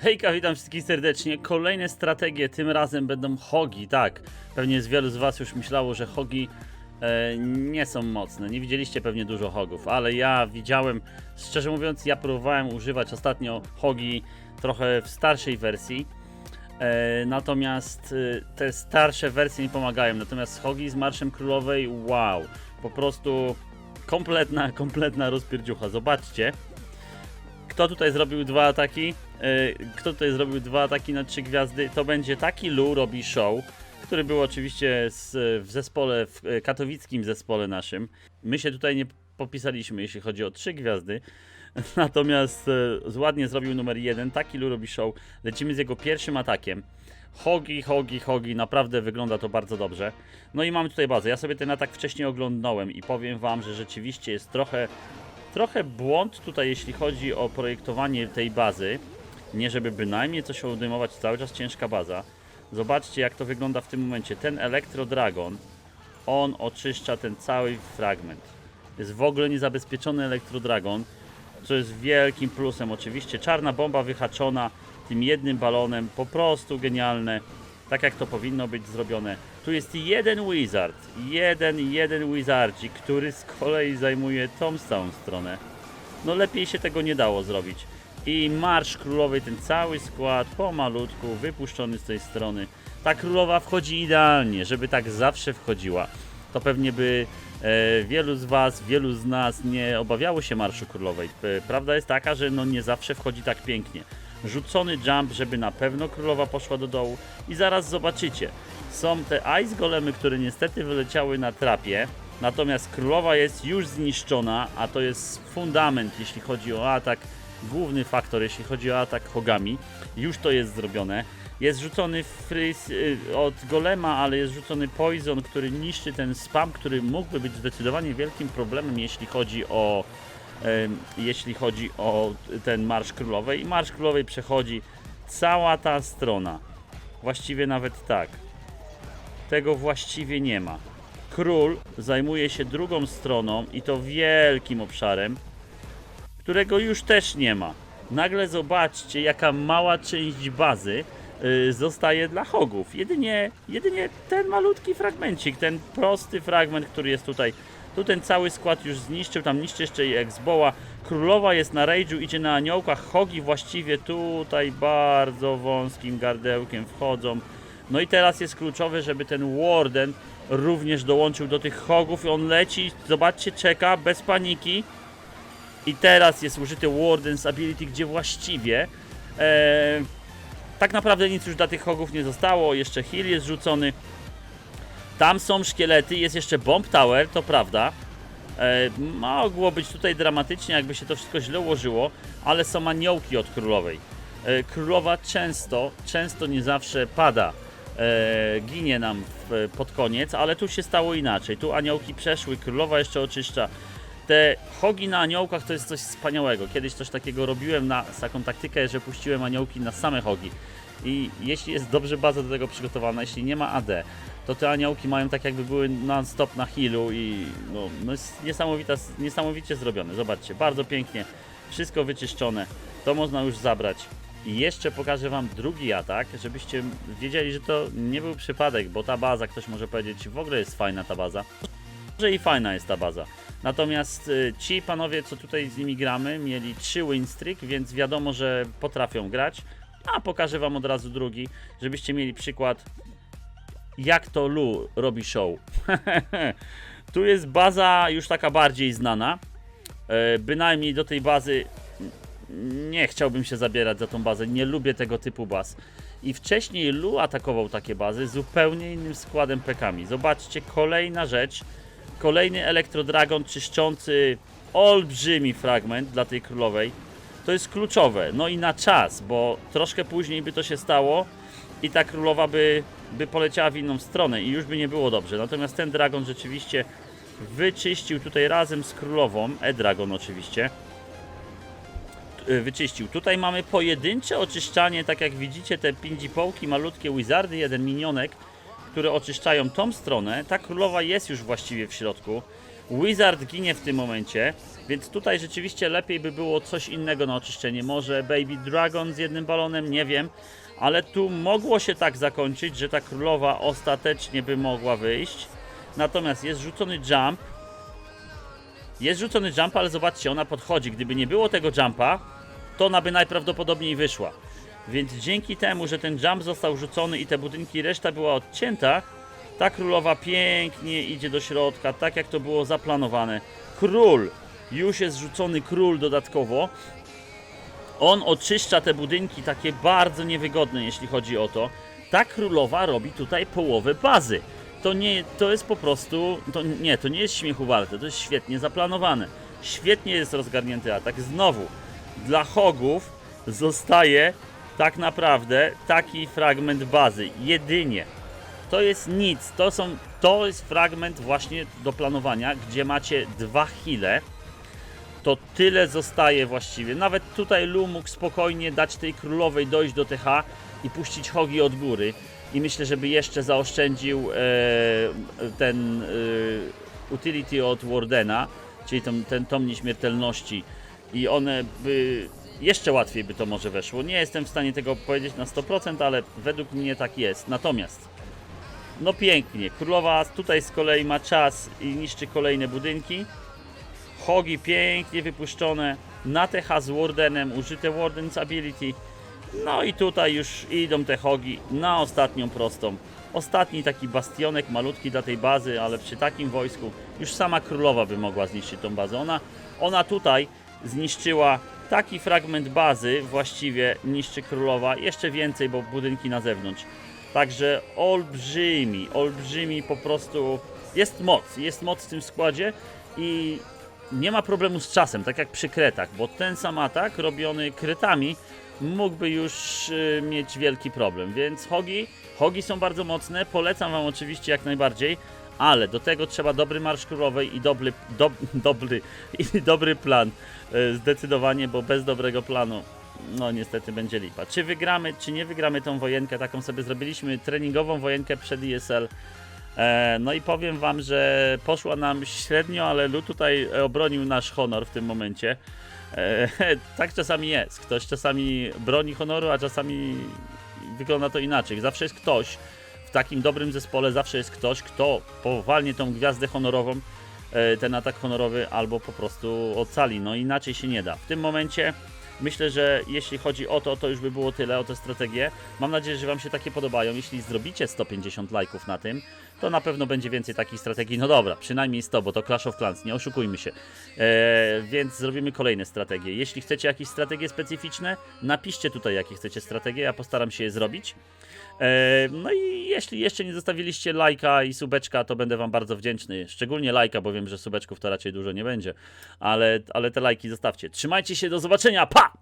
Hejka, witam wszystkich serdecznie. Kolejne strategie, tym razem będą hogi, tak. Pewnie z wielu z was już myślało, że hogi e, nie są mocne. Nie widzieliście pewnie dużo hogów, ale ja widziałem, szczerze mówiąc, ja próbowałem używać ostatnio hogi trochę w starszej wersji. E, natomiast e, te starsze wersje nie pomagają. Natomiast hogi z Marszem Królowej, wow. Po prostu kompletna, kompletna rozpierdziucha. Zobaczcie. Kto tutaj zrobił dwa ataki? E, Kto tutaj zrobił dwa ataki na trzy gwiazdy? To będzie taki Lu robi show, który był oczywiście z, w zespole, w e, katowickim zespole naszym. My się tutaj nie popisaliśmy, jeśli chodzi o trzy gwiazdy. Natomiast e, ładnie zrobił numer jeden. Taki Lu robi show. Lecimy z jego pierwszym atakiem. Hogi, hogi, hogi, naprawdę wygląda to bardzo dobrze. No i mamy tutaj bazę. Ja sobie ten atak wcześniej oglądałem i powiem wam, że rzeczywiście jest trochę trochę błąd tutaj, jeśli chodzi o projektowanie tej bazy. Nie żeby bynajmniej coś odejmować, cały czas ciężka baza. Zobaczcie, jak to wygląda w tym momencie. Ten Electro Dragon, on oczyszcza ten cały fragment. Jest w ogóle niezabezpieczony Electro Dragon, co jest wielkim plusem. Oczywiście czarna bomba wyhaczona tym jednym balonem, po prostu genialne. Tak jak to powinno być zrobione. Tu jest jeden wizard, jeden, jeden wizardzik, który z kolei zajmuje tą całą stronę. No lepiej się tego nie dało zrobić. I Marsz Królowej, ten cały skład pomalutku, wypuszczony z tej strony. Ta królowa wchodzi idealnie, żeby tak zawsze wchodziła. To pewnie by e, wielu z Was, wielu z nas nie obawiało się Marszu Królowej. Prawda jest taka, że no nie zawsze wchodzi tak pięknie. Rzucony jump, żeby na pewno królowa poszła do dołu i zaraz zobaczycie. Są te ice golemy, które niestety wyleciały na trapie, natomiast królowa jest już zniszczona, a to jest fundament, jeśli chodzi o atak, główny faktor, jeśli chodzi o atak hogami. Już to jest zrobione. Jest rzucony freeze y, od golema, ale jest rzucony poison, który niszczy ten spam, który mógłby być zdecydowanie wielkim problemem, jeśli chodzi o jeśli chodzi o ten Marsz Królowej. Marsz Królowej przechodzi cała ta strona. Właściwie nawet tak. Tego właściwie nie ma. Król zajmuje się drugą stroną i to wielkim obszarem, którego już też nie ma. Nagle zobaczcie, jaka mała część bazy y, zostaje dla hogów. Jedynie, jedynie ten malutki fragmencik, ten prosty fragment, który jest tutaj. Tu ten cały skład już zniszczył, tam niszczy jeszcze i Exboa. Królowa jest na rage'u, idzie na aniołkach. Hogi właściwie tutaj bardzo wąskim gardełkiem wchodzą. No i teraz jest kluczowe, żeby ten Warden również dołączył do tych hogów i on leci, zobaczcie, czeka bez paniki. I teraz jest użyty Warden's Ability, gdzie właściwie e, tak naprawdę nic już dla tych hogów nie zostało. Jeszcze heal jest rzucony. Tam są szkielety, jest jeszcze Bomb Tower, to prawda. E, mogło być tutaj dramatycznie, jakby się to wszystko źle ułożyło, ale są aniołki od królowej. E, królowa często, często nie zawsze pada. E, ginie nam w, pod koniec, ale tu się stało inaczej. Tu aniołki przeszły, królowa jeszcze oczyszcza. Te hogi na aniołkach to jest coś wspaniałego. Kiedyś coś takiego robiłem na taką taktykę, że puściłem aniołki na same hogi. I jeśli jest dobrze baza do tego przygotowana, jeśli nie ma AD, to te aniołki mają tak jakby były non-stop na healu i no, no jest niesamowita, niesamowicie zrobione. Zobaczcie, bardzo pięknie, wszystko wyczyszczone. To można już zabrać. I jeszcze pokażę Wam drugi atak, żebyście wiedzieli, że to nie był przypadek, bo ta baza, ktoś może powiedzieć, w ogóle jest fajna ta baza. Może i fajna jest ta baza. Natomiast y, ci panowie, co tutaj z nimi gramy, mieli 3 win streak, więc wiadomo, że potrafią grać. A pokażę wam od razu drugi, żebyście mieli przykład, jak to Lu robi show. tu jest baza już taka bardziej znana. E, bynajmniej do tej bazy nie chciałbym się zabierać za tą bazę. Nie lubię tego typu baz. I wcześniej Lu atakował takie bazy zupełnie innym składem pekami. Zobaczcie, kolejna rzecz. Kolejny Elektrodragon czyszczący olbrzymi fragment dla tej królowej. To jest kluczowe. No i na czas, bo troszkę później by to się stało i ta królowa by, by poleciała w inną stronę i już by nie było dobrze. Natomiast ten dragon rzeczywiście wyczyścił tutaj razem z królową, E-Dragon oczywiście, y, wyczyścił. Tutaj mamy pojedyncze oczyszczanie, tak jak widzicie, te pindzipołki, malutkie wizardy, jeden minionek, które oczyszczają tą stronę. Ta królowa jest już właściwie w środku. Wizard ginie w tym momencie, więc tutaj rzeczywiście lepiej by było coś innego na oczyszczenie. Może Baby Dragon z jednym balonem, nie wiem. Ale tu mogło się tak zakończyć, że ta królowa ostatecznie by mogła wyjść. Natomiast jest rzucony jump. Jest rzucony jump, ale zobaczcie, ona podchodzi. Gdyby nie było tego jumpa, to ona by najprawdopodobniej wyszła. Więc dzięki temu, że ten jump został rzucony i te budynki, reszta była odcięta, ta królowa pięknie idzie do środka, tak jak to było zaplanowane. Król, już jest rzucony król dodatkowo. On oczyszcza te budynki takie bardzo niewygodne, jeśli chodzi o to. Ta królowa robi tutaj połowę bazy. To nie, to jest po prostu, to nie, to nie jest śmiechu warte, to jest świetnie zaplanowane. Świetnie jest rozgarnięty atak. Znowu, dla hogów zostaje tak naprawdę taki fragment bazy. Jedynie. To jest nic. To, są, to jest fragment właśnie do planowania, gdzie macie dwa hile. To tyle zostaje właściwie. Nawet tutaj Lu mógł spokojnie dać tej królowej dojść do TH i puścić hogi od góry. I myślę, żeby jeszcze zaoszczędził e, ten e, utility od Wardena, czyli tą, ten tom nieśmiertelności. I one by jeszcze łatwiej by to może weszło. Nie jestem w stanie tego powiedzieć na 100%, ale według mnie tak jest. Natomiast no pięknie. Królowa tutaj z kolei ma czas i niszczy kolejne budynki. Hogi pięknie wypuszczone. Na TH z Wardenem, użyte Warden's Ability. No i tutaj już idą te hogi na ostatnią prostą. Ostatni taki bastionek malutki dla tej bazy, ale przy takim wojsku już sama królowa by mogła zniszczyć tą bazę. Ona, ona tutaj zniszczyła taki fragment bazy, właściwie niszczy królowa. Jeszcze więcej, bo budynki na zewnątrz. Także olbrzymi, olbrzymi po prostu jest moc, jest moc w tym składzie i nie ma problemu z czasem, tak jak przy kretach, bo ten sam atak robiony kretami mógłby już y, mieć wielki problem, więc hogi, hogi są bardzo mocne, polecam wam oczywiście jak najbardziej, ale do tego trzeba dobry marsz królowej i dobry, dob, dobry, i dobry plan, y, zdecydowanie, bo bez dobrego planu no niestety będzie lipa. Czy wygramy, czy nie wygramy tą wojenkę, taką sobie zrobiliśmy treningową wojenkę przed ESL. E, no i powiem wam, że poszła nam średnio, ale Lu tutaj obronił nasz honor w tym momencie. E, tak czasami jest. Ktoś czasami broni honoru, a czasami wygląda to inaczej. Zawsze jest ktoś w takim dobrym zespole, zawsze jest ktoś, kto powalnie tą gwiazdę honorową, e, ten atak honorowy, albo po prostu ocali. No inaczej się nie da. W tym momencie Myślę, że jeśli chodzi o to, to już by było tyle o tę strategię. Mam nadzieję, że Wam się takie podobają. Jeśli zrobicie 150 lajków na tym, to na pewno będzie więcej takich strategii. No dobra, przynajmniej 100, bo to Clash of Clans, nie oszukujmy się. Eee, więc zrobimy kolejne strategie. Jeśli chcecie jakieś strategie specyficzne, napiszcie tutaj, jakie chcecie strategie, ja postaram się je zrobić. Eee, no i jeśli jeszcze nie zostawiliście lajka i subeczka, to będę Wam bardzo wdzięczny. Szczególnie lajka, bo wiem, że subeczków to raczej dużo nie będzie. Ale, ale te lajki zostawcie. Trzymajcie się, do zobaczenia. Pa!